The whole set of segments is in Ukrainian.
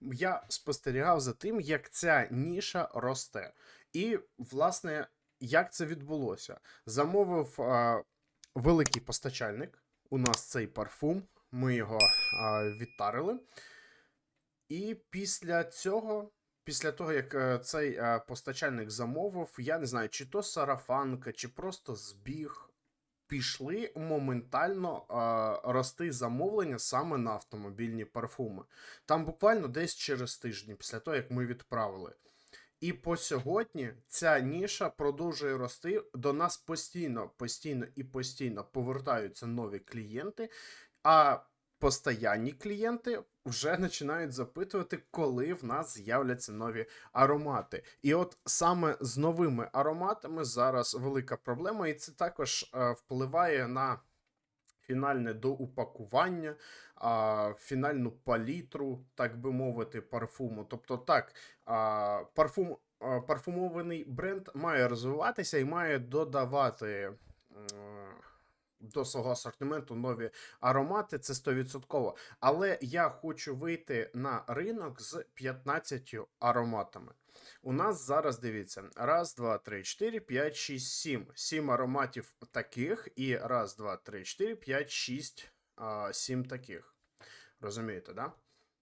я спостерігав за тим, як ця ніша росте. І, власне, як це відбулося? Замовив а, великий постачальник. У нас цей парфум. Ми його а, відтарили. І після цього, після того, як е, цей е, постачальник замовив, я не знаю, чи то сарафанка, чи просто збіг, пішли моментально е, рости замовлення саме на автомобільні парфуми. Там буквально десь через тиждень, після того, як ми відправили. І по сьогодні ця ніша продовжує рости. До нас постійно, постійно і постійно повертаються нові клієнти. А постоянні клієнти вже починають запитувати, коли в нас з'являться нові аромати. І от саме з новими ароматами зараз велика проблема, і це також е, впливає на фінальне доупакування, а, фінальну палітру, так би мовити, парфуму. Тобто, так, а, парфум, а, парфумований бренд має розвиватися і має додавати. До свого асортименту нові аромати, це 100%. Але я хочу вийти на ринок з 15 ароматами. У нас зараз дивіться: раз, два, три, чотири, п'ять, шість, сім. Сім ароматів таких, і раз, два, три, чотири, п'ять, шість, сім таких. Розумієте, да?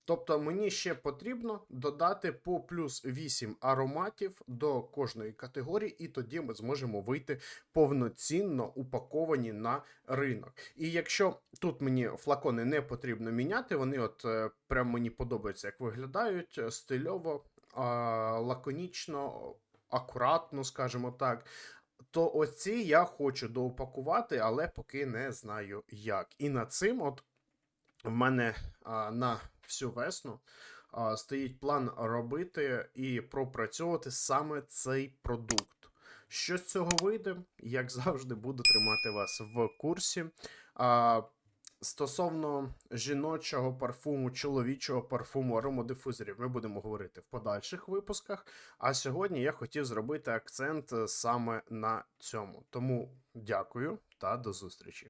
Тобто мені ще потрібно додати по плюс 8 ароматів до кожної категорії, і тоді ми зможемо вийти повноцінно упаковані на ринок. І якщо тут мені флакони не потрібно міняти, вони от е, прям мені подобаються, як виглядають е, стильово, лаконічно, акуратно, скажімо так. То оці я хочу доупакувати, але поки не знаю як. І над цим, от в мене а, на всю весну стоїть план робити і пропрацьовувати саме цей продукт. Що з цього вийде, як завжди, буду тримати вас в курсі. А, Стосовно жіночого парфуму, чоловічого парфуму, аромодифузорів, ми будемо говорити в подальших випусках. А сьогодні я хотів зробити акцент е, саме на цьому. Тому дякую та до зустрічі.